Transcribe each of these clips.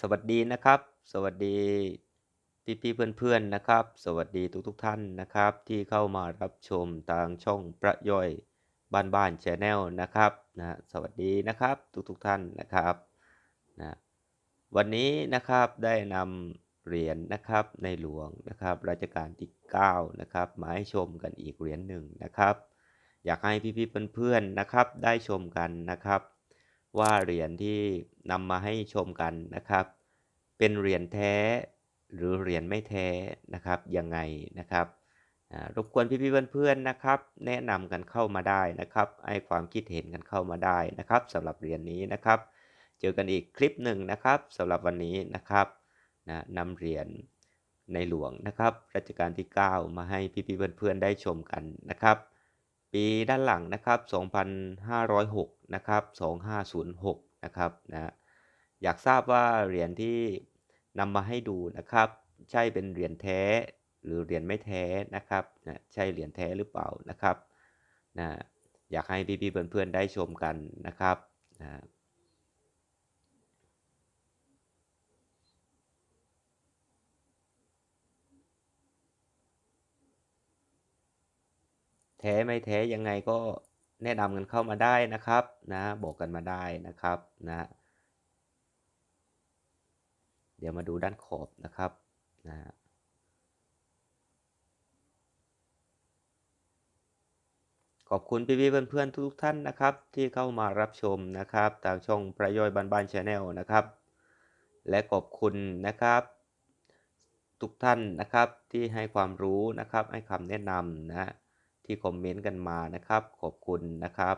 สวัสดีนะครับ สวัสดีพี่ๆเพื่อนๆนะครับ สวัสดีทุกๆท่านนะครับ ที่เข้ามารับชมทางช่องพระย่อยบ้านๆแชนแนลนะครับนะสวัสดีนะครับทุกๆท่านนะครับนะวันนี้นะครับได้นำเหรียญนะครับในหลวงนะครับรัชกาลที่9นะครับมาให้ชมกันอีกเหรียญหนึ่งนะครับ อยากให้พี่ๆเพื่อนๆนะครับ ได้ชมกันนะครับ ว่าเหรียญที่นำมาให้ชมกันนะครับ เป็นเหรียญแท้หรือเหรียญไม่แท้นะครับยังไงนะครับรบกวนพี่ๆเพื่อนๆนะครับ แนะนำกันเข้ามาได้นะครับให้ความคิดเห็นกันเข้ามาได้นะครับสำหรับเหรียญนี้นะครับ เจอกันอีกคลิปหนึ่งนะครับสำหรับวันนี้นะครับนะนำเหรียญในหลวงนะครับรัชกาลที่ 9 มาให้พี่ๆเพื่อนๆได้ชมกันนะครับ ปีด้านหลังนะครับ2,506นะครับ2506นะครับนะอยากทราบว่าเหรียญที่นำมาให้ดูนะครับ ใช่เป็นเหรียญแท้หรือเหรียญไม่แท้นะครับนะใช่เหรียญแท้หรือเปล่านะครับนะอยากให้พี่ๆเพื่อนๆได้ชมกันนะครับนะ แท้ไม่แท้ยังไงก็แนะนำกันเข้ามาได้นะครับนะบอกกันมาได้นะครับนะเดี๋ยวมาดูด้านขอบนะครับนะขอบคุณพี่ๆเพื่อนๆทุกท่านนะครับ ที่เข้ามารับชมนะครับทางช่องพระย่อยบ้านบ้านชาแนลนะครับ และขอบคุณนะครับ ทุกท่านนะครับที่ให้ความรู้นะครับให้คำแนะนำนะ ที่คอมเมนต์กันมานะครับ ขอบคุณนะครับ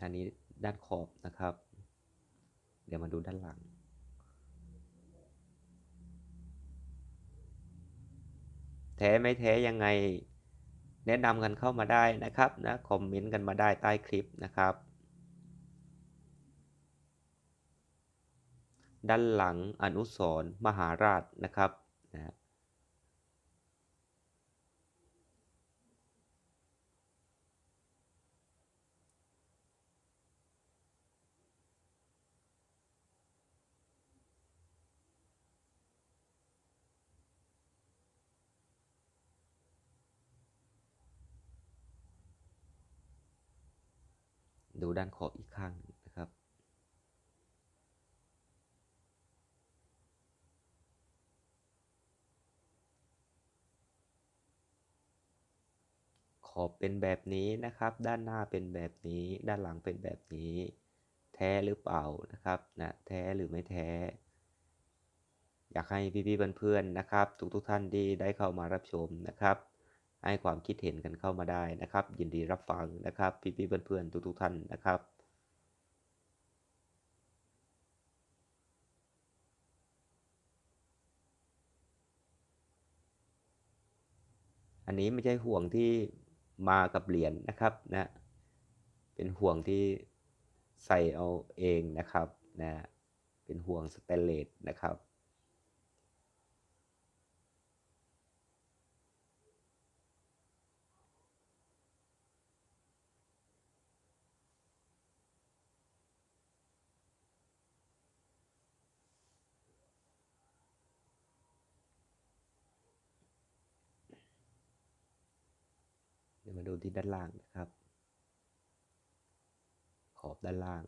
อันนี้ด้านขอบนะครับ เดี๋ยวมาดูด้านหลัง แท้ไม่แท้ยังไง แนะนำกันเข้ามาได้นะครับนะ คอมเมนต์กันมาได้ใต้คลิปนะครับ ด้านหลังอนุสรมหาราชนะครับนะดูด้านขอบอีกข้างนะครับ อบเป็นแบบนี้นะครับ ด้านหน้าเป็นแบบนี้ ด้านหลังเป็นแบบนี้ แท้หรือเปล่านะครับนะแท้หรือไม่แท้ อยากให้พี่ๆเพื่อนๆนะครับ ทุกๆท่านที่ได้เข้ามารับชมนะครับ ให้ความคิดเห็นกันเข้ามาได้นะครับ ยินดีรับฟังนะครับ พี่ๆเพื่อนๆทุกๆท่านนะครับอันนี้ไม่ใช่ห่วงที่ มากับเหรียญนะครับนะเป็นห่วงที่ใส่เอาเองนะครับนะเป็นห่วงสแตนเลสนะครับ เดี๋ยวมาดูที่ด้านล่างนะครับ ขอบด้านล่าง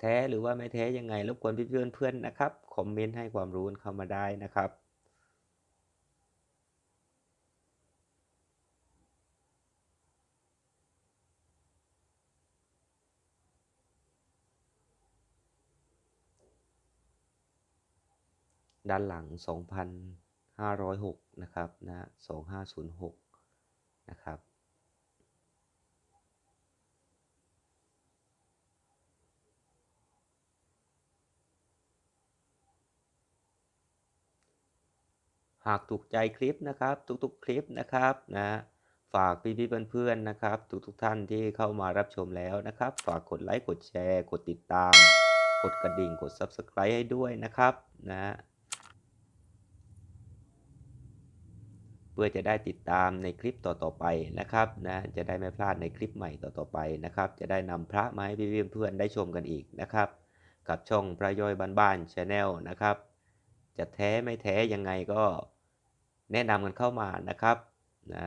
แท้หรือว่าไม่แท้ยังไงรบกวนเพื่อนเพื่อนนะครับ คอมเมนต์ให้ความรู้เข้ามาได้นะครับ ด้านหลัง 2,506 นะครับนะ2506 นะครับ หากถูกใจคลิปนะครับ ทุกๆ คลิปนะครับนะฝากพี่ๆเพื่อนๆนะครับ ทุกๆท่านที่เข้ามารับชมแล้วนะครับ ฝากกดไลค์กดแชร์ กดติดตาม กดกระดิ่งกด Subscribe ให้ด้วยนะครับนะ พื่อจะได้ติดตามในคลิปต่อๆไปนะครับนะจะได้ไม่พลาดในคลิปใหม่ต่อๆไปนะครับ จะได้นำพระมาให้พี่เพื่อนได้ชมกันอีกนะครับ กับช่องพระย่อยบ้านๆชาแนลนะครับ จะแท้ไม่แท้ยังไงก็แนะนำกันเข้ามานะครับนะ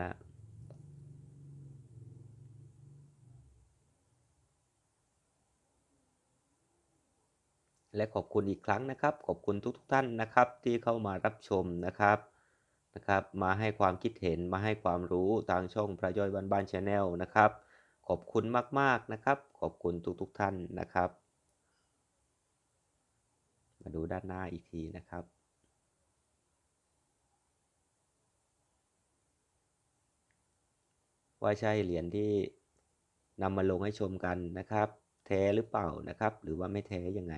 และขอบคุณอีกครั้งนะครับ ขอบคุณทุกๆท่านนะครับที่เข้ามารับชมนะครับ นะครับ มาให้ความคิดเห็นมาให้ความรู้ทางช่องพระย่อยบ้านบ้านชาแนลนะครับ ขอบคุณมากๆนะครับ ขอบคุณทุกๆท่านนะครับ มาดูด้านหน้าอีกทีนะครับว่าใช่เหรียญที่นำมาลงให้ชมกันนะครับ แท้หรือเปล่านะครับ หรือว่าไม่แท้ยังไง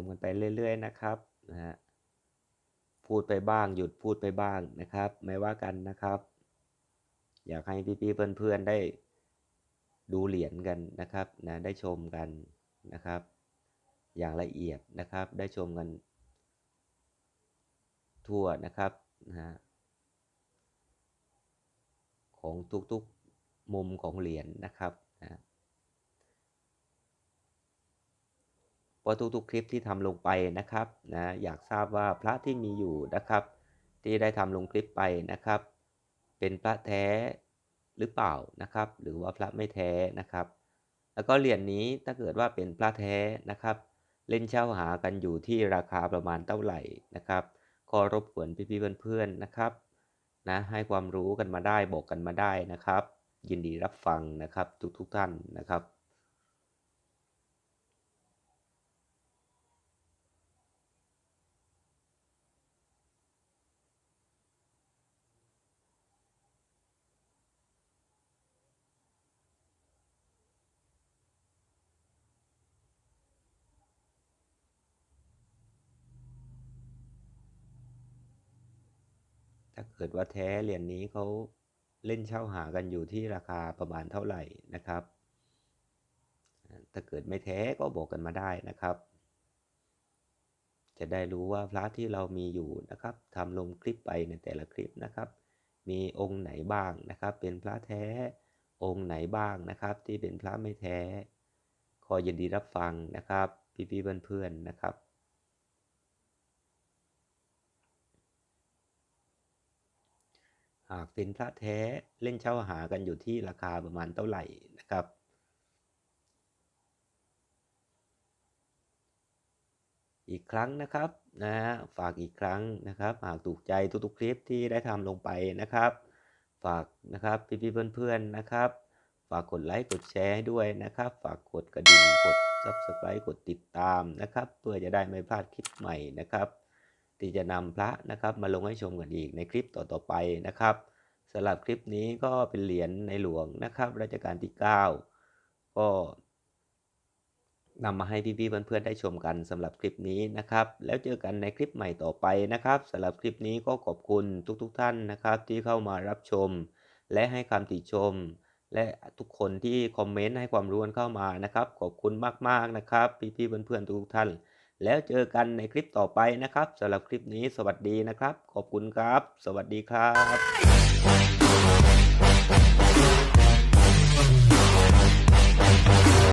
มกันไปเรื่อย ๆ นะครับนะฮะพูดไปบ้างหยุดพูดไปบ้างนะครับ ไม่ว่ากันนะครับ อยากให้พี่ๆเพื่อนๆได้ดูเหรียญกันนะครับนะได้ชมกันนะครับ อย่างละเอียดนะครับ ได้ชมกัน ทั่วนะครับนะฮะของทุกๆมุมของเหรียญนะครับนะ เพราะทุกๆคลิปที่ทำลงไปนะครับนะอยากทราบว่าพระที่มีอยู่นะครับ ที่ได้ทำลงคลิปไปนะครับ เป็นพระแท้หรือเปล่านะครับ หรือว่าพระไม่แท้นะครับ แล้วก็เหรียญนนี้ถ้าเกิดว่าเป็นพระแท้นะครับ เล่นเช่าหากันอยู่ที่ราคาประมาณเท่าไหร่นะครับก็รบกวนพี่ๆเพื่อนๆนะครับนะให้ความรู้กันมาได้บอกกันมาได้นะครับ ยินดีรับฟังนะครับทุกๆท่านนะครับ ถ้าเกิดว่าแท้เหรียญนี้เขาเล่นเช่าหากันอยู่ที่ราคาประมาณเท่าไหร่นะครับ ถ้าเกิดไม่แท้ก็บอกกันมาได้นะครับ จะได้รู้ว่าพระที่เรามีอยู่นะครับทำลงคลิปไปในแต่ละคลิปนะครับ มีองค์ไหนบ้างนะครับ เป็นพระแท้องค์ไหนบ้างนะครับ ที่เป็นพระไม่แท้ขอยินดีรับฟังนะครับ พี่ๆเพื่อนๆนะครับ หากเป็นพระแท้เล่นเช่าหากันอยู่ที่ราคาประมาณเท่าไหร่นะครับ อีกครั้งนะครับนะฝากอีกครั้งนะครับ หากถูกใจทุกๆคลิปที่ได้ทำลงไปนะครับ ฝากนะครับพี่ๆเพื่อนๆนะครับ ฝากกดไลค์กดแชร์ให้ด้วยนะครับ ฝากกดกระดิ่งกด Subscribe กดติดตามนะครับ เพื่อจะได้ไม่พลาดคลิปใหม่นะครับ ที่จะนำพระนะครับมาลงให้ชมกันอีกในคลิปต่อๆไปนะครับสำหรับคลิปนี้ก็เป็นเหรียญในหลวงนะครับรัชกาลที่ 9 ก็นำมาให้พี่ๆเพื่อนๆได้ชมกันสำหรับคลิปนี้นะครับ แล้วเจอกันในคลิปใหม่ต่อไปนะครับสำหรับคลิปนี้ก็ขอบคุณทุกๆท่านนะครับ ที่เข้ามารับชม และให้คำติชม และทุกคนที่คอมเมนต์ให้ความรู้นเข้ามานะครับ ขอบคุณมากๆนะครับ พี่ๆเพื่อนๆทุกท่าน แล้วเจอกันในคลิปต่อไปนะครับสำหรับคลิปนี้สวัสดีนะครับ ขอบคุณครับ สวัสดีครับ